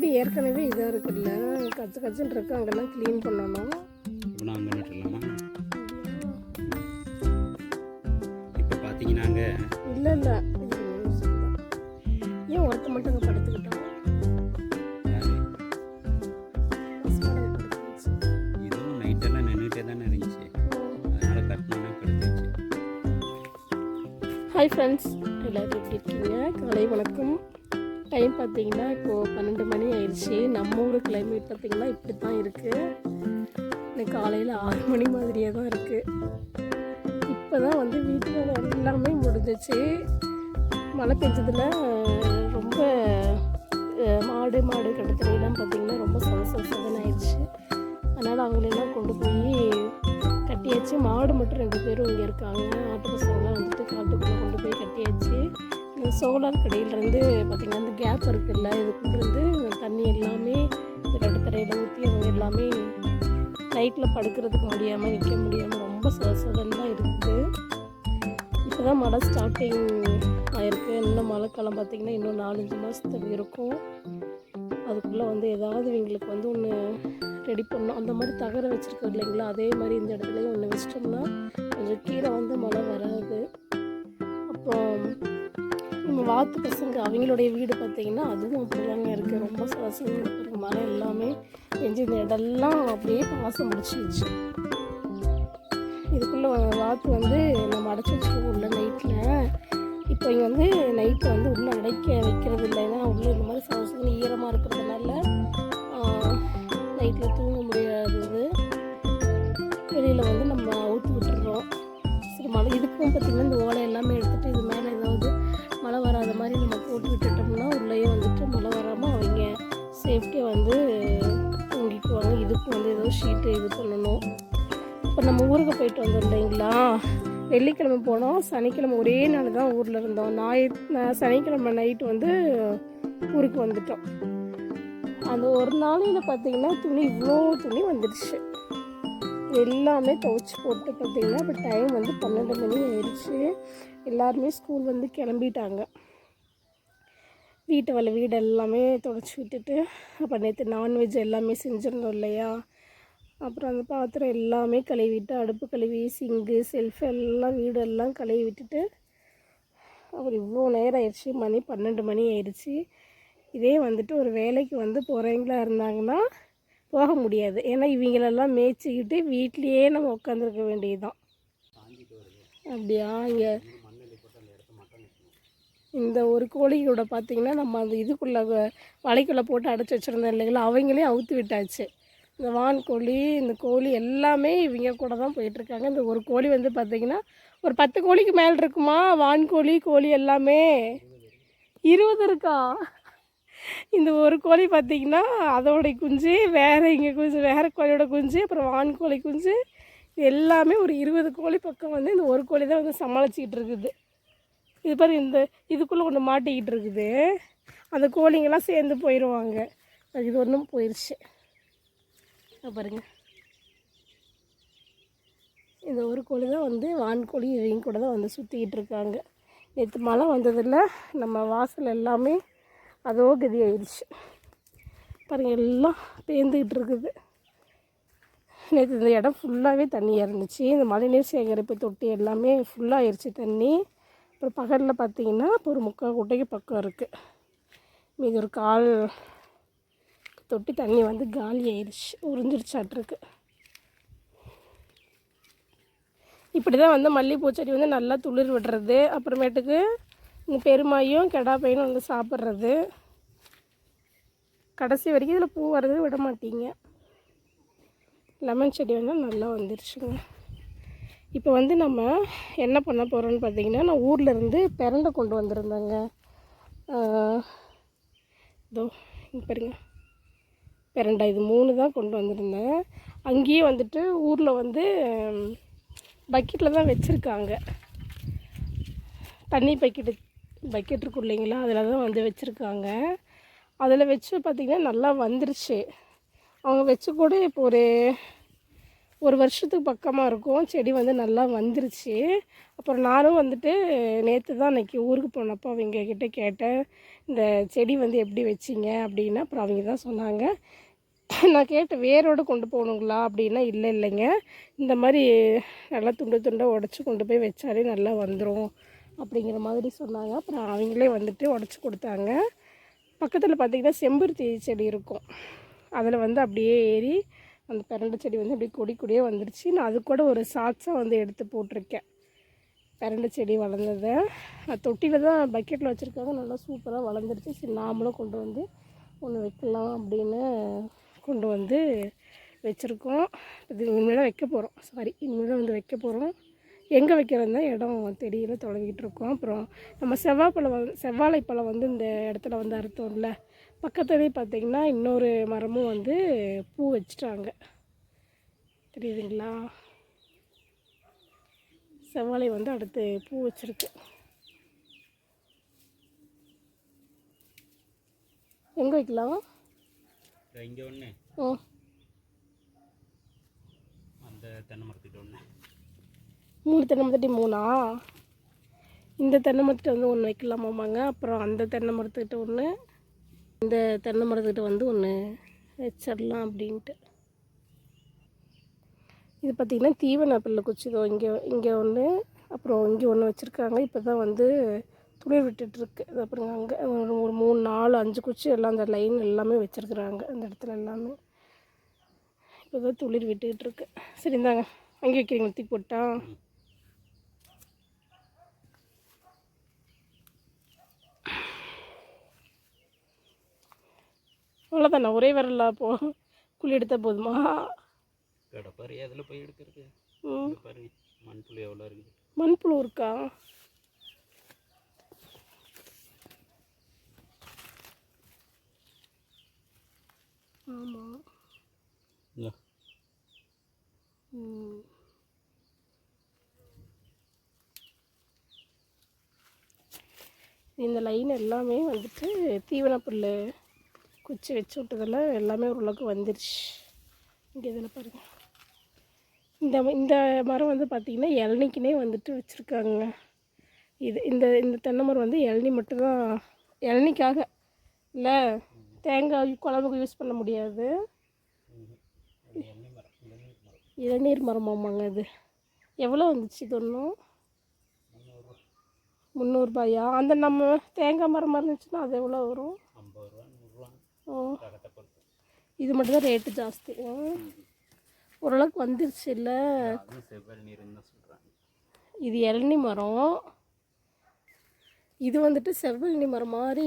Side ஏற்கனவே இதாக இருக்குல்ல கச்சு கச்சுன்னு இருக்கு. அங்கெல்லாம் க்ளீன் பண்ணணும். இப்போ நான் அங்கே நட்டுடலாமா இப்போ பார்த்தீங்கன்னாங்க இல்லை இல்லை. ஏன் ஒருத்த மட்டும் அங்கே படுத்துக்கிட்டோம்? இதுவும் நைட்டெல்லாம் நின்றுட்டே தானே இருந்துச்சு. அதனால் கட்டினா படுத்துச்சு ஹாய் ஃப்ரெண்ட்ஸ் எல்லோரும் எப்படி இருக்கீங்க? காலை வணக்கம். டைம் பார்த்தீங்கன்னா இப்போது பன்னெண்டு மணி ஆயிடுச்சு. நம்ம ஊர் கிளைமேட் பார்த்தீங்கன்னா இப்படி தான் இருக்குது இன்னைக்கு காலையில் ஆறு மணி மாதிரியே தான் இருக்குது இப்போ தான் வந்து வீட்டு வேலை எல்லாமே முடிஞ்சிச்சு. மழை பெஞ்சதில் ரொம்ப மாடு மாடு கடத்தலாம் பார்த்தீங்கன்னா ரொம்ப சொத ஆயிடுச்சு அதனால் அவங்களெல்லாம் கொண்டு போய் கட்டியாச்சு. மாடு மட்டும் ரெண்டு பேரும் இங்கே இருக்காங்க. ஆட்டு பசங்களாம் வந்துட்டு காட்டுக்குள்ளே கொண்டு போய் கட்டியாச்சு. சோலார் கடையிலேருந்து பார்த்திங்கன்னா இந்த கேப் இருக்குல்ல இதுக்குள்ளேருந்து தண்ணி எல்லாமே இந்த கடத்தரையில் ஊற்றி அவங்க எல்லாமே நைட்டில் படுக்கிறதுக்கு முடியாமல் நிற்க முடியாமல் ரொம்ப சொதன்னு இருக்குது. இப்போ தான் மழை ஸ்டார்டிங் ஆயிருக்கு. இன்னும் மழைக்காலம் பார்த்திங்கன்னா இன்னும் நாலஞ்சு மாதத்துக்கு இருக்கும். அதுக்குள்ளே வந்து ஏதாவது இவங்களுக்கு வந்து ஒன்று ரெடி பண்ணணும். அந்த மாதிரி தகர வச்சுருக்கோம் இல்லைங்களா? அதே மாதிரி இந்த இடத்துலையும் ஒன்று வச்சிட்டோம்னா கொஞ்சம் கீரை வந்து மழை வராது. அப்புறம் நம்ம வாத்து பசங்க அவங்களுடைய வீடு பார்த்தீங்கன்னா அதுவும் அப்படிதாங்க இருக்குது ரொம்ப சுவாசமாக இருக்கிற மழை எல்லாமே எஞ்சி இந்த இடம்லாம் அப்படியே பாசம் முடிச்சிடுச்சு இதுக்குள்ளே வாத்து வந்து நம்ம அடைச்சி வச்சுருக்கோம் உள்ள நைட்டில் இப்போ இங்கே வந்து நைட்டில் வந்து உள்ளே அடைக்க வைக்கிறது இல்லை. ஏன்னா உள்ளே இந்த மாதிரி சுவாசம் ஈரமாக இருக்கிறதுனால நைட்டில் தூங்க முடியாதது. வெளியில் வந்து நம்ம அவுத்து விட்டுறோம். சரி மழை இதுக்கும் பார்த்திங்கன்னா இந்த ஓலை எல்லாமே விட்டுட்டோம்னா வந்துட்டு மழை வராமல் அவங்க சேஃப்டியாக வந்து தூங்கிக்குவாங்க இதுக்கும் வந்து ஏதோ ஷீட்டு இது பண்ணணும். இப்போ நம்ம ஊருக்கு போயிட்டு வந்தோம் இல்லைங்களா வெள்ளிக்கிழமை போனோம். சனிக்கிழமை ஒரே நாள் தான் ஊரில் இருந்தோம். ஞாயி நான் சனிக்கிழமை நைட்டு வந்து ஊருக்கு வந்துட்டோம். அந்த ஒரு நாளையில் பார்த்தீங்கன்னா துணி இவ்வளோ துணி வந்துடுச்சு எல்லாமே துவைச்சி போட்டு பார்த்தீங்கன்னா இப்போ டைம் வந்து பன்னெண்டு மணி ஆயிடுச்சு. எல்லாருமே ஸ்கூல் வந்து கிளம்பிட்டாங்க. வீட்டு வேலை வீடு எல்லாமே தொடச்சி விட்டுட்டு அப்போ நேற்று நான்வெஜ் எல்லாமே செஞ்சிருந்தோம் இல்லையா? அப்புறம் அந்த பாத்திரம் எல்லாமே கழுவிட்டு அடுப்பு கழுவி சிங்கு செல்ஃப் எல்லாம் வீடெல்லாம் கழுவி விட்டுட்டு அப்புறம் இவ்வளோ நேரம் ஆயிடுச்சு. மணி பன்னெண்டு மணி ஆயிடுச்சு. இதே வந்துட்டு ஒரு வேலைக்கு வந்து போகிறவங்களா இருந்தாங்கன்னா போக முடியாது. ஏன்னா இவங்களெல்லாம் மேய்ச்சிக்கிட்டு வீட்லேயே நம்ம உட்காந்துருக்க வேண்டியதுதான். அப்படியா? இங்கே இந்த ஒரு கோழியோட பார்த்தீங்கன்னா நம்ம அந்த இதுக்குள்ளே வ- வலைக்குள்ளே போட்டு அடைச்சி வச்சுருந்தோம் இல்லைங்களா? அவங்களே அவுத்து விட்டாச்சு. இந்த வான் கோழி இந்த கோழி எல்லாமே இவங்க கூட தான் போயிட்டுருக்காங்க. இந்த ஒரு கோழி வந்து பார்த்திங்கன்னா ஒரு பத்து கோழிக்கு மேலே இருக்குமா? வான் கோழி கோழி எல்லாமே. இருபது இருக்கா? இந்த ஒரு கோழி பார்த்திங்கன்னா அதோடைய குஞ்சு வேறு இங்கே குஞ்சு வேறு கோழியோட குஞ்சு அப்புறம் வான் கோழி குஞ்சு எல்லாமே ஒரு இருபது கோழி பக்கம் வந்து இந்த ஒரு கோழி தான் வந்து சமாளிச்சிக்கிட்டு இருக்குது. இது பாரு இந்த இதுக்குள்ளே ஒன்று மாட்டிக்கிட்டு இருக்குது. அந்த கோழிங்கெல்லாம் சேர்ந்து போயிடுவாங்க அது இது ஒன்றும் போயிடுச்சு பாருங்க. இந்த ஒரு கோழி தான் வந்து வான்கோழி இவங்க கூட தான் வந்து சுற்றிக்கிட்டு இருக்காங்க. நேற்று மழை வந்ததில் நம்ம வாசல் எல்லாமே அதோ கதி ஆயிடுச்சு பாருங்கள் எல்லாம் பேந்துக்கிட்டு இருக்குது. நேற்று இந்த இடம் ஃபுல்லாகவே தண்ணியாக இருந்துச்சு. இந்த மழைநீர் சேகரிப்பு தொட்டி எல்லாமே ஃபுல்லாக ஆயிடுச்சு தண்ணி. அப்புறம் பகலில் பார்த்தீங்கன்னா இப்போ ஒரு முக்கால் குட்டைக்கு பக்கம் இருக்குது மீது ஒரு கால் தொட்டி தண்ணி வந்து காலி ஆயிடுச்சு உறிஞ்சிருச்சாட்ருக்கு இப்படி தான் வந்து மல்லிகைப்பூ செடி வந்து நல்லா துளிர் விடுறது அப்புறமேட்டுக்கு இந்த பெருமாயும் கெடா பையனும் வந்து சாப்பிட்றது. கடைசி வரைக்கும் இதில் பூ வர்றது விட மாட்டீங்க. லெமன் செடி வந்து நல்லா வந்துருச்சுங்க. இப்போ வந்து நம்ம என்ன பண்ண போகிறோம்னு பார்த்தீங்கன்னா நான் ஊரில் இருந்து பிரண்டை கொண்டு வந்திருந்தேங்க. இதோ இங்கே பாருங்க. பிரண்டை இது மூணு தான் கொண்டு வந்திருந்தேன். அங்கேயே வந்துட்டு ஊரில் வந்து பக்கெட்டில் தான் வச்சுருக்காங்க. தண்ணி பக்கெட்டு பக்கெட் இருக்கும் இல்லைங்களா? அதில் தான் வந்து வச்சுருக்காங்க. அதில் வச்சு பார்த்திங்கன்னா நல்லா வந்துருச்சு. அவங்க வச்சு கூட இப்போ ஒரு ஒரு வருஷத்துக்கு பக்கமாக இருக்கும். செடி வந்து நல்லா வந்துருச்சு. அப்புறம் நானும் வந்துட்டு நேற்று தான் அன்றைக்கி ஊருக்கு போனப்போ அவங்க கிட்டே கேட்டேன் இந்த செடி வந்து எப்படி வச்சிங்க? அப்படின்னா. அப்புறம் அவங்க தான் சொன்னாங்க நான் கேட்டேன் வேரோடு கொண்டு போகணுங்களா? அப்படின்னா இல்லை இல்லைங்க. இந்த மாதிரி நல்லா துண்டு துண்டாக உடச்சி கொண்டு போய் வச்சாலே நல்லா வந்துடும் அப்படிங்கிற மாதிரி சொன்னாங்க. அப்புறம் அவங்களே வந்துட்டு உடச்சி கொடுத்தாங்க. பக்கத்தில் பார்த்திங்கன்னா செம்பருத்தி செடி இருக்கும். அதில் வந்து அப்படியே ஏறி அந்த பிரண்டை செடி வந்து அப்படியே கொடி கொடியே வந்துருச்சு. நான் அது கூட ஒரு சாட்ஸாக வந்து எடுத்து போட்டிருக்கேன். பிரண்டை செடி வளர்ந்ததை. தொட்டியில் தான் பக்கெட்டில் வச்சுருக்காங்க. நல்லா சூப்பராக வளர்ந்துருச்சு. சரி நாமளும் கொண்டு வந்து ஒன்று வைக்கலாம் அப்படின்னு கொண்டு வந்து வச்சுருக்கோம். இது இனிமேல் வைக்க போகிறோம் சாரி இனிமேல் வந்து வைக்க போகிறோம் எங்கே வைக்கிறது தான் இடம் தெரியல தொடங்கிட்டு இருக்கோம். அப்புறம் நம்ம செவ்வாய்ப்பழம் வந்து செவ்வாழைப்பழம் வந்து இந்த இடத்துல வந்து அறுத்தோம்ல. பக்கத்துலேயே பார்த்தீங்கன்னா இன்னொரு மரமும் வந்து பூ வச்சிட்டாங்க. தெரியுதுங்களா? செவ்வாழை வந்து அடுத்து பூ வச்சிருக்கு. எங்கே வைக்கலாம்? இங்கே ஒன்று ஓ அந்த தென்னை மரத்துக்கிட்ட ஒன்று மூணு தென்னை மரத்துட்டி மூணா? இந்த தென்னை மரத்துட்டு வந்து ஒன்று வைக்கலாமாமாங்க. அப்புறம் அந்த தென்னை மரத்துக்கிட்ட ஒன்று இந்த தென்னை மரத்துக்கிட்ட வந்து ஒன்று வச்சிடலாம் அப்படின்ட்டு. இது பார்த்திங்கன்னா தீவன பிள்ளை குச்சிதோ இங்கே இங்கே ஒன்று அப்புறம் இங்கே ஒன்று வச்சுருக்காங்க. இப்போ தான் வந்து துளிர் விட்டுட்டுருக்கு அது அப்புறம் அங்கே ஒரு ஒரு மூணு நாலு அஞ்சு குச்சி எல்லாம் அந்த லைன் எல்லாமே வச்சுருக்குறாங்க. அந்த இடத்துல எல்லாமே. இப்போ தான் துளிர் விட்டுக்கிட்டு இருக்கு. சரி இந்தாங்க. அங்கே வைக்கிறீங்க தூக்கி போட்டால் அவ்வளோதானே ஒரே வரல போ குழி எடுத்தால் போதுமா? கடப்பாரு அதில் போய் எடுக்கிறது? மண்புழு எவ்வளோ இருக்குது மண்புழு இருக்கா? ஆமாம் இந்தா. ம். இந்த லைன் எல்லாமே வந்துட்டு தீவன புல் குச்சி வச்சு விட்டதில் எல்லாமே ஓரளவுக்கு வந்துருச்சு. இங்கே இதில் பாருங்கள் இந்த இந்த மரம் வந்து பார்த்திங்கன்னா இளநிக்குனே வந்துட்டு வச்சுருக்காங்க. இது இந்த இந்த தென்னை மரம் வந்து இளநி மட்டும்தான் இளநிக்காக இல்லை தேங்காய் குழம்புக்கு யூஸ் பண்ண முடியாது. இளநீர் மரம் ஆமாங்க மரமாமாங்க இது. எவ்வளோ வந்துச்சு இது ஒன்றும் முந்நூறுபாயா அந்த நம்ம தேங்காய் மரமாக இருந்துச்சுன்னா அது எவ்வளோ வரும்? இது மட்டும்தான் ரேட்டு ஜாஸ்தி. ஓரளவுக்கு வந்துருச்சு இல்லை? இது இளநி மரம். இது வந்துட்டு செவ்வழனி மரம் மாதிரி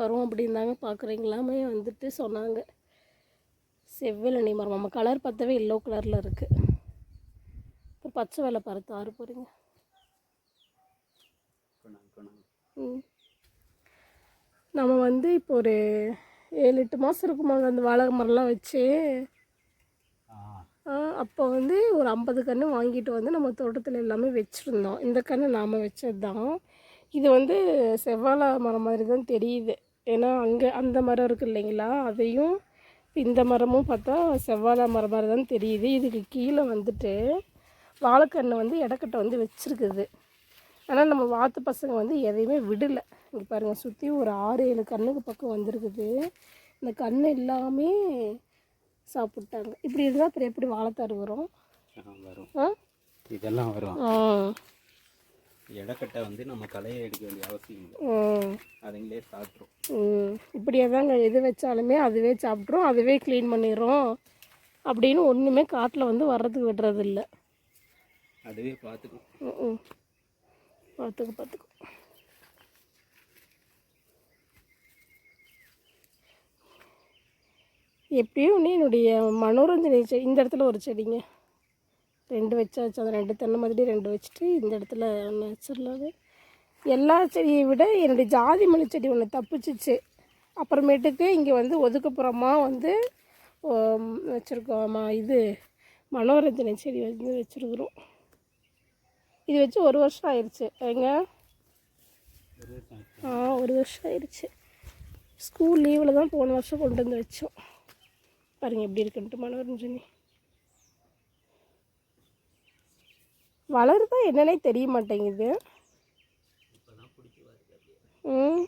வரும் அப்படின்னாங்க. பார்க்குறீங்களாமே வந்துட்டு சொன்னாங்க. செவ்வழனி மரம். நம்ம கலர் பார்த்தாவே எல்லோ கலரில் இருக்குது இப்போ பச்சை வெள்ளை பருத்து ஆறு போகிறீங்க நம்ம வந்து இப்போ ஒரு ஏழு எட்டு மாதம் இருக்குமாங்க அந்த வாழை மரம்லாம் வச்சு. அப்போ வந்து ஒரு ஐம்பது கன்று வாங்கிட்டு வந்து நம்ம தோட்டத்தில் எல்லாமே வச்சுருந்தோம். இந்த கன்று நாம் வச்சது தான் இது வந்து செவ்வாழை மரம் மாதிரி தான் தெரியுது. ஏன்னா அங்கே அந்த மரம் இருக்குது இல்லைங்களா? அதையும் இந்த மரமும் பார்த்தா செவ்வாழை மரம் மாதிரி தான் தெரியுது. இதுக்கு கீழே வந்துட்டு வாழைக்கன்று வந்து இடக்கட்டை வந்து வச்சுருக்குது. ஆனால் நம்ம வாத்து பசங்க வந்து எதையுமே விடலை. இங்கே பாருங்கள் சுற்றி ஒரு ஆறு ஏழு கண்ணுக்கு பக்கம் வந்திருக்குது. இந்த கன்று எல்லாமே சாப்பிட்டாங்க. இப்படி இருந்தால் அப்புறம் எப்படி வாழைத்தார் வரும்? வரும். இதெல்லாம் வரும். இடக்கட்டை வந்து நம்ம களையை எடுக்க வேண்டிய அவசியம் இல்லை. அதுங்களே சாப்பிட்ரும். இப்படியே தாங்க எது வச்சாலுமே அதுவே சாப்பிட்ரும் அதுவே க்ளீன் பண்ணிடும் அப்படின்னு ஒன்றுமே காட்டில் வந்து வர்றதுக்கு விடுறதில்ல. அதுவே பார்த்துக்கும் ம் பார்த்துக்க பார்த்துக்க. எப்படியும் ஒன்று என்னுடைய மனோரஞ்சனை செடி இந்த இடத்துல ஒரு செடிங்க. ரெண்டு வச்சாச்சு அந்த ரெண்டு தென்னை மாதிரி ரெண்டு வச்சுட்டு இந்த இடத்துல ஒன்று வச்சிடலாது எல்லா செடியை விட என்னுடைய ஜாதி மல்லி செடி ஒன்று தப்பிச்சிச்சு. அப்புறமேட்டுக்கு இங்கே வந்து ஒதுக்குப்புறமாக வந்து வச்சுருக்கோம்மா இது மனோரஞ்சனை செடி வந்து வச்சுருக்குறோம். இது வச்சு ஒரு வருஷம் ஆயிடுச்சு எங்க ஆ ஒரு வருஷம் ஆயிடுச்சு ஸ்கூல் லீவில் தான் போன வருஷம் கொண்டு வந்து வச்சோம். பாருங்கள் எப்படி இருக்குன்ட்டு மனோரஞ்சனி வளருதா என்னன்னே தெரிய மாட்டேங்குது. ம்.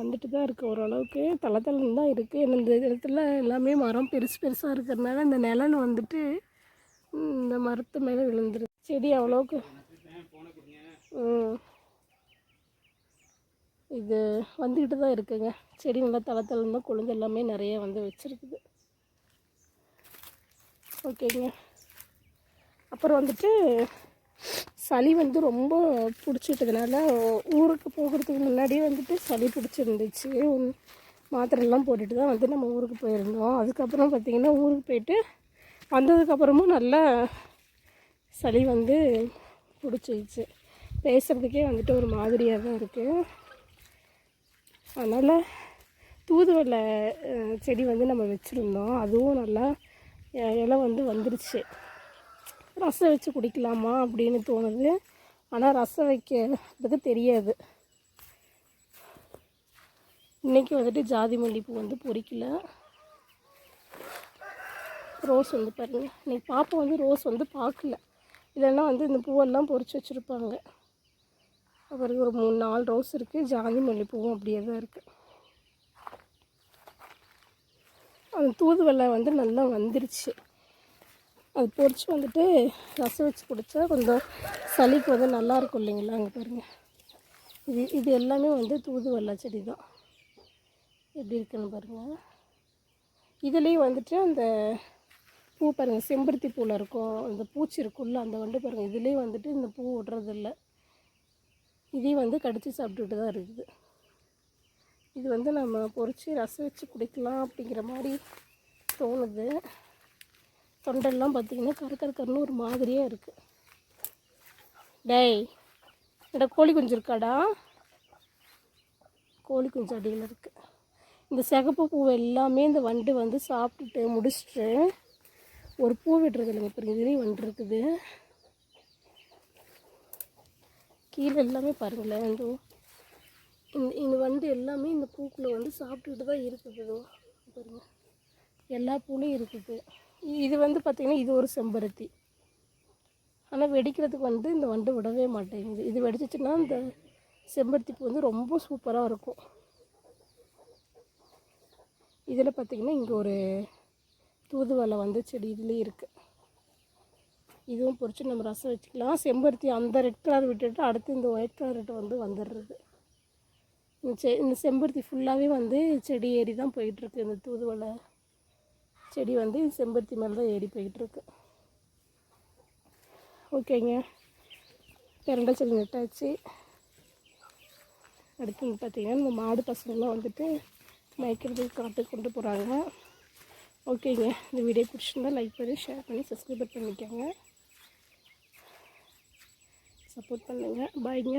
வந்துட்டு தான் இருக்குது ஓரளவுக்கு தலை தலைன்னு தான் இருக்குது இந்த இடத்துல எல்லாமே மரம் பெருசு பெருசாக இருக்கிறதுனால இந்த நிழல் வந்துட்டு இந்த மரத்து மேலே விழுந்துருக்கு செடி அவ்வளோக்கு இது வந்துக்கிட்டு தான் இருக்குங்க. செடி நல்லா தலை தலைன்னு தான் கொழுந்து எல்லாமே நிறைய வந்து வச்சுருக்குது. ஓகேங்க. அப்புறம் வந்துட்டு சளி வந்து ரொம்ப பிடிச்சிட்டதுனால ஊருக்கு போகிறதுக்கு முன்னாடியே வந்துட்டு சளி பிடிச்சிருந்துச்சு. உம், மாத்திரைலாம் போட்டுட்டு தான் வந்து நம்ம ஊருக்கு போயிருந்தோம். அதுக்கப்புறம் பார்த்திங்கன்னா ஊருக்கு போயிட்டு வந்ததுக்கப்புறமும் நல்லா சளி வந்து பிடிச்சிருச்சு. பேசுகிறதுக்கே வந்துட்டு ஒரு மாதிரியாக தான் இருக்குது அதனால் தூதுவளை செடி வந்து நம்ம வச்சுருந்தோம். அதுவும் நல்லா இலை வந்து வந்துருச்சு. ரசம் வச்சு குடிக்கலாமா அப்படின்னு தோணுது. ஆனால் ரசம் வைக்கிறதுக்கு தெரியாது. இன்றைக்கி வந்துட்டு ஜாதி மல்லிப்பூ வந்து பொறிக்கல ரோஸ் வந்து பாருங்கள் இன்றைக்கி பாப்பா வந்து ரோஸ் வந்து பார்க்கல இல்லைன்னா வந்து இந்த பூவெல்லாம் பொறிச்சு வச்சுருப்பாங்க. அப்புறம் ஒரு மூணு நாலு ரோஸ் இருக்குது ஜாதி மல்லிப்பூவும் அப்படியே தான் இருக்குது அந்த தூதுவளை வந்து நல்லா வந்துருச்சு. அது பொறிச்சு வந்துட்டு ரசம் வச்சு குடித்தா கொஞ்சம் சளிக்கு வந்து நல்லாயிருக்கும் இல்லைங்களா அங்கே பாருங்கள் இது இது எல்லாமே வந்து தூதுவல்லா செடி தான். எப்படி இருக்குன்னு பாருங்கள் இதுலேயும் வந்துட்டு அந்த பூ பாருங்கள் செம்பருத்தி பூவில் இருக்கும் அந்த பூச்சி இருக்கும்ல அந்த வண்டு பாருங்கள் இதுலேயும் வந்துட்டு இந்த பூ விடுறதில்ல இதையும் வந்து கடித்து சாப்பிட்டுட்டு தான் இருக்குது. இது வந்து நம்ம பொறிச்சு ரசம் வச்சு குடிக்கலாம் அப்படிங்கிற மாதிரி தோணுது. தொண்டெல்லாம் பார்த்தீங்கன்னா கரு கருன்னு ஒரு மாதிரியாக இருக்குது டேய் என்னடா கோழி குஞ்சு இருக்காடா? கோழி குஞ்சு அடியில் இருக்குது இந்த சிகப்பு பூ எல்லாமே இந்த வண்டு வந்து சாப்பிட்டுட்டு முடிச்சுட்டு ஒரு பூ விடுறது இல்லைங்க இப்போ இதுலேயும் வண்டு இருக்குது. கீழே எல்லாமே பாருங்களேன். இந்த இந்த இந்த வண்டு எல்லாமே இந்த பூக்குள்ளே வந்து சாப்பிட்டுக்கிட்டு தான் இருக்குது. இதோ பாருங்கள் எல்லா பூலையும் இருக்குது. இது வந்து பார்த்திங்கன்னா இது ஒரு செம்பருத்தி. ஆனால் வெடிக்கிறதுக்கு வந்து இந்த வண்டு விடவே மாட்டேங்குது. இது வெடிச்சிச்சுன்னா இந்த செம்பருத்தி பூ வந்து ரொம்ப சூப்பராக இருக்கும். இதில் பார்த்திங்கன்னா இங்கே ஒரு தூதுவளை வந்து செடி இதுலேயும் இருக்குது இதுவும் பொரிச்சு நம்ம ரசம் வச்சுக்கலாம். செம்பருத்தி அந்த ரெட் கலர் விட்டுட்டு அடுத்து இந்த ஒயிட் கலர்கிட்ட வந்து வந்துடுறது. இந்த செ இந்த செம்பருத்தி ஃபுல்லாகவே வந்து செடி ஏறி தான் போயிட்டுருக்கு இந்த தூதுவளை. செடி வந்து செம்பருத்தி மேலே தான் ஏறி போயிட்டுருக்கு. ஓகேங்க. பிரண்டை செடி நட்டாச்சு. அடுத்து வந்து பார்த்திங்கன்னா இந்த மாடு பசங்கள்லாம் வந்துட்டு மேய்க்கிறதுக்கு காட்டுக்கு கொண்டு போகிறாங்க ஓகேங்க. இந்த வீடியோ பிடிச்சிருந்தா லைக் பண்ணி ஷேர் பண்ணி சப்ஸ்கிரைபர் பண்ணிக்கோங்க. சப்போர்ட் பண்ணுங்கள் பாய்ங்க